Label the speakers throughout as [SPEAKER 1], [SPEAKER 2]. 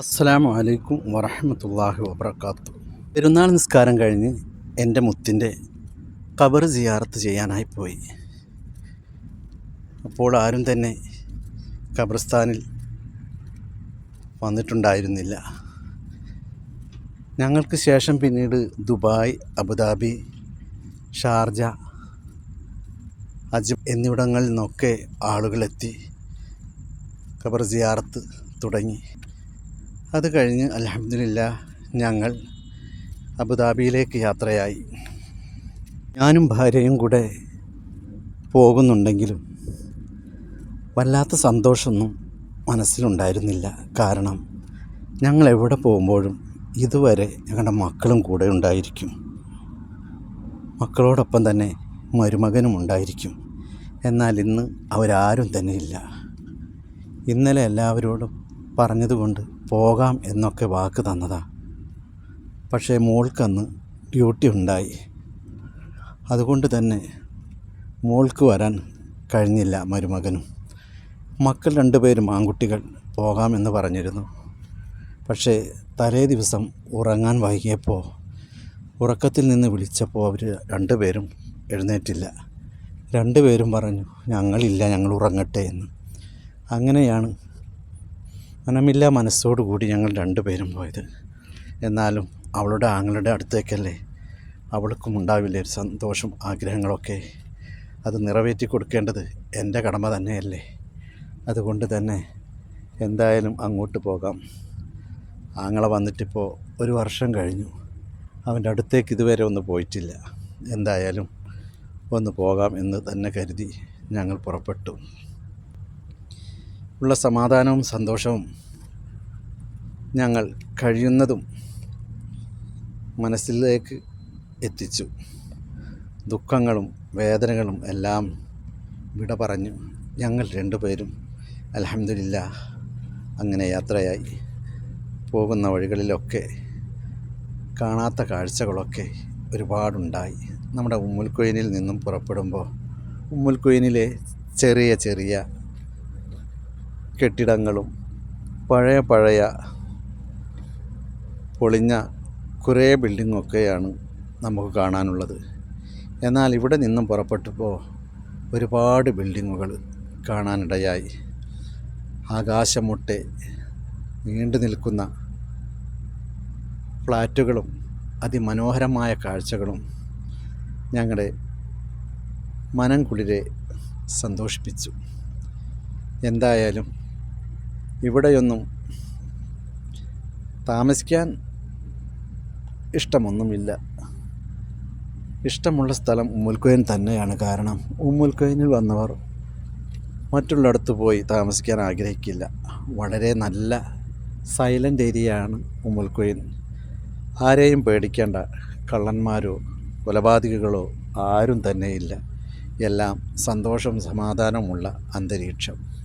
[SPEAKER 1] അസ്സലാമു അലൈക്കും വറഹമത്തല്ലാഹി വബർക്കാത്തു പെരുന്നാൾ നിസ്കാരം കഴിഞ്ഞ് എന്റെ മുത്തിന്റെ കബർ സിയാറത്ത് ചെയ്യാനായി പോയി. അപ്പോൾ ആരും തന്നെ ഖബർസ്ഥാനിൽ വന്നിട്ടുണ്ടായിരുന്നില്ല. ഞങ്ങൾക്ക് ശേഷം പിന്നീട് ദുബായ് അബുദാബി ഷാർജ അജ് എന്നിവിടങ്ങളിൽ നിന്നൊക്കെ ആളുകളെത്തി ഖബർ സിയാറത്ത് തുടങ്ങി. അത് കഴിഞ്ഞ് അലഹമില്ല ഞങ്ങൾ അബുദാബിയിലേക്ക് യാത്രയായി. ഞാനും ഭാര്യയും കൂടെ പോകുന്നുണ്ടെങ്കിലും വല്ലാത്ത സന്തോഷമൊന്നും മനസ്സിലുണ്ടായിരുന്നില്ല. കാരണം ഞങ്ങൾ എവിടെ പോകുമ്പോഴും ഇതുവരെ ഞങ്ങളുടെ മക്കളും കൂടെ ഉണ്ടായിരിക്കും. മക്കളോടൊപ്പം തന്നെ മരുമകനും ഉണ്ടായിരിക്കും. എന്നാൽ ഇന്ന് അവരാരും തന്നെ ഇല്ല ഇന്നലെ എല്ലാവരോടും പറഞ്ഞതുകൊണ്ട് പോകാം എന്നൊക്കെ വാക്ക് തന്നതാ. പക്ഷേ മോൾക്കന്ന് ഡ്യൂട്ടി ഉണ്ടായി. അതുകൊണ്ട് തന്നെ മോൾക്ക് വരാൻ കഴിഞ്ഞില്ല മരുമകനും. മക്കൾ രണ്ടുപേരും ആൺകുട്ടികൾ പോകാമെന്ന് പറഞ്ഞിരുന്നു. പക്ഷേ തലേ ദിവസം ഉറങ്ങാൻ വൈകിയപ്പോൾ ഉറക്കത്തിൽ നിന്ന് വിളിച്ചപ്പോൾ അവർ രണ്ടുപേരും എഴുന്നേറ്റില്ല. രണ്ടുപേരും പറഞ്ഞു ഞങ്ങളില്ല ഞങ്ങൾ ഉറങ്ങട്ടെ എന്ന്. അങ്ങനെയാണ് മനമില്ല മനസ്സോടുകൂടി ഞങ്ങൾ രണ്ടുപേരും പോയത്. എന്നാലും അവളുടെ ആങ്ങളുടെ അടുത്തേക്കല്ലേ അവൾക്കും ഉണ്ടാവില്ലേ ഒരു സന്തോഷം ആഗ്രഹങ്ങളൊക്കെ? അത് നിറവേറ്റി കൊടുക്കേണ്ടത് എന്റെ കടമ തന്നെയല്ലേ? അതുകൊണ്ട് തന്നെ എന്തായാലും അങ്ങോട്ട് പോകാം. ആങ്ങളെ വന്നിട്ടിപ്പോൾ ഒരു വർഷം കഴിഞ്ഞു. അവന്റെ അടുത്തേക്ക് ഇതുവരെ ഒന്ന് പോയിട്ടില്ല. എന്തായാലും ഒന്ന് പോകാം എന്ന് തന്നെ കരുതി ഞങ്ങൾ പുറപ്പെട്ടു. ഉള്ള സമാധാനവും സന്തോഷവും ഞങ്ങൾ കഴിയുന്നതും മനസ്സിലേക്ക് എത്തിച്ചു. ദുഃഖങ്ങളും വേദനകളും എല്ലാം വിട പറഞ്ഞു ഞങ്ങൾ രണ്ടുപേരും അലഹമില്ല അങ്ങനെ യാത്രയായി. പോകുന്ന വഴികളിലൊക്കെ കാണാത്ത കാഴ്ചകളൊക്കെ ഒരുപാടുണ്ടായി. നമ്മുടെ ഉമ്മുൽക്കൊയിനിൽ നിന്നും പുറപ്പെടുമ്പോൾ ഉമ്മുൽക്കൊയിനിലെ ചെറിയ ചെറിയ കെട്ടിടങ്ങളും പഴയ പഴയ പൊളിഞ്ഞ കുറേ ബിൽഡിങ്ങൊക്കെയാണ് നമുക്ക് കാണാനുള്ളത്. എന്നാൽ ഇവിടെ നിന്നും പുറപ്പെട്ടപ്പോൾ ഒരുപാട് ബിൽഡിങ്ങുകൾ കാണാനിടയായി. ആകാശമുട്ടെ നീണ്ടു നിൽക്കുന്ന ഫ്ലാറ്റുകളും അതിമനോഹരമായ കാഴ്ചകളും ഞങ്ങളുടെ മനം കുളിരെ സന്തോഷിപ്പിച്ചു. എന്തായാലും ഇവിടെയൊന്നും താമസിക്കാൻ ഇഷ്ടമൊന്നുമില്ല. ഇഷ്ടമുള്ള സ്ഥലം ഉമ്മുൽക്കൊയൻ തന്നെയാണ് കാരണം ഉമ്മുൽക്കൊയനിൽ വന്നവർ മറ്റുള്ളിടത്ത് പോയി താമസിക്കാൻ ആഗ്രഹിക്കില്ല. വളരെ നല്ല സൈലന്റ് ഏരിയയാണ് ഉമ്മുൽക്കൊയൻ. ആരെയും പേടിക്കേണ്ട കള്ളന്മാരോ കൊലപാതകികളോ ആരും തന്നെയില്ല. എല്ലാം സന്തോഷം സമാധാനമുള്ള അന്തരീക്ഷം.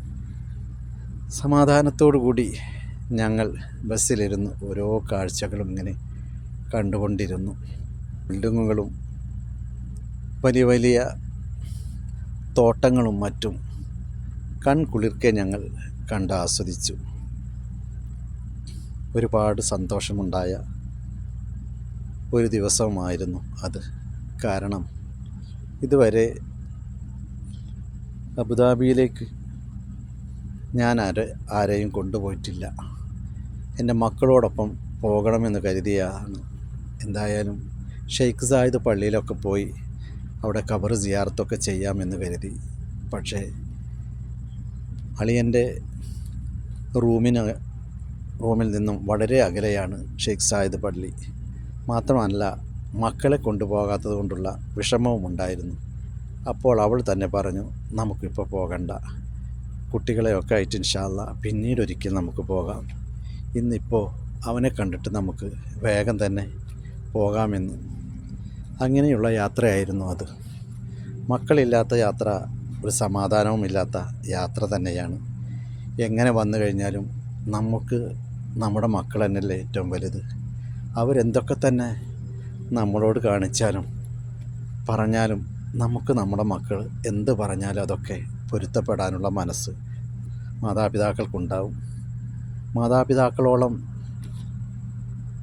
[SPEAKER 1] സമാധാനത്തോടു കൂടി ഞങ്ങൾ ബസ്സിലിരുന്ന് ഓരോ കാഴ്ചകളും ഇങ്ങനെ കണ്ടുകൊണ്ടിരുന്നു. ബിൽഡിങ്ങുകളും വലിയ വലിയ തോട്ടങ്ങളും മറ്റും കൺകുളിർക്കെ ഞങ്ങൾ കണ്ട് ആസ്വദിച്ചു. ഒരുപാട് സന്തോഷമുണ്ടായ ഒരു ദിവസമായിരുന്നു അത്. കാരണം ഇതുവരെ അബുദാബിയിലേക്ക് ഞാൻ ആരെ ആരെയും കൊണ്ടുപോയിട്ടില്ല. എന്റെ മക്കളോടൊപ്പം പോകണമെന്ന് കരുതിയാണ്. എന്തായാലും ഷെയ്ഖ് സായിദ് പള്ളിയിലൊക്കെ പോയി അവിടെ കബർ സിയാറത്തൊക്കെ ചെയ്യാമെന്ന് കരുതി. പക്ഷേ അളിയന്റെ റൂമിന് റൂമിൽ നിന്നും വളരെ അകലെയാണ് ഷെയ്ഖ് സായിദ് പള്ളി. മാത്രമല്ല മക്കളെ കൊണ്ടുപോകാത്തത് കൊണ്ടുള്ള വിഷമവും ഉണ്ടായിരുന്നു അപ്പോൾ അവൾ തന്നെ പറഞ്ഞു നമുക്കിപ്പോൾ പോകണ്ട. കുട്ടികളെയൊക്കെ ആയിട്ട് ഇൻഷാല്ല പിന്നീടൊരിക്കൽ നമുക്ക് പോകാം. ഇന്നിപ്പോൾ അവനെ കണ്ടിട്ട് നമുക്ക് വേഗം തന്നെ പോകാമെന്ന്. അങ്ങനെയുള്ള യാത്രയായിരുന്നു അത്. മക്കളില്ലാത്ത യാത്ര ഒരു സമാധാനവുമില്ലാത്ത യാത്ര തന്നെയാണ്. എങ്ങനെ വന്നു കഴിഞ്ഞാലും നമുക്ക് നമ്മുടെ മക്കൾ തന്നെയല്ലേ ഏറ്റവും വലുത്. അവരെന്തൊക്കെ തന്നെ നമ്മളോട് കാണിച്ചാലും പറഞ്ഞാലും നമുക്ക് നമ്മുടെ മക്കൾ എന്ത് പറഞ്ഞാലും അതൊക്കെ പൊരുത്തപ്പെടാനുള്ള മനസ്സ് മാതാപിതാക്കൾക്കുണ്ടാവും. മാതാപിതാക്കളോളം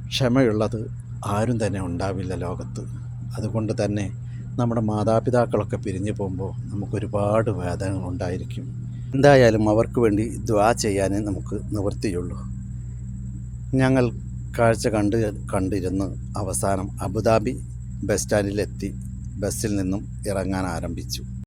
[SPEAKER 1] ക്ഷമയുള്ളത് ആരും തന്നെ ഉണ്ടാവില്ല ലോകത്ത്. അതുകൊണ്ട് തന്നെ നമ്മുടെ മാതാപിതാക്കളൊക്കെ പിരിഞ്ഞു പോകുമ്പോൾ നമുക്കൊരുപാട് വേദനകൾ ഉണ്ടായിരിക്കും എന്തായാലും അവർക്ക് വേണ്ടി ദ്വാ ചെയ്യാനേ നമുക്ക് നിവൃത്തിയുള്ളൂ. ഞങ്ങൾ കാഴ്ച കണ്ട് കണ്ടിരുന്ന് അവസാനം അബുദാബി ബസ് സ്റ്റാൻഡിലെത്തി. ബസ്സിൽ നിന്നും ഇറങ്ങാൻ ആരംഭിച്ചു.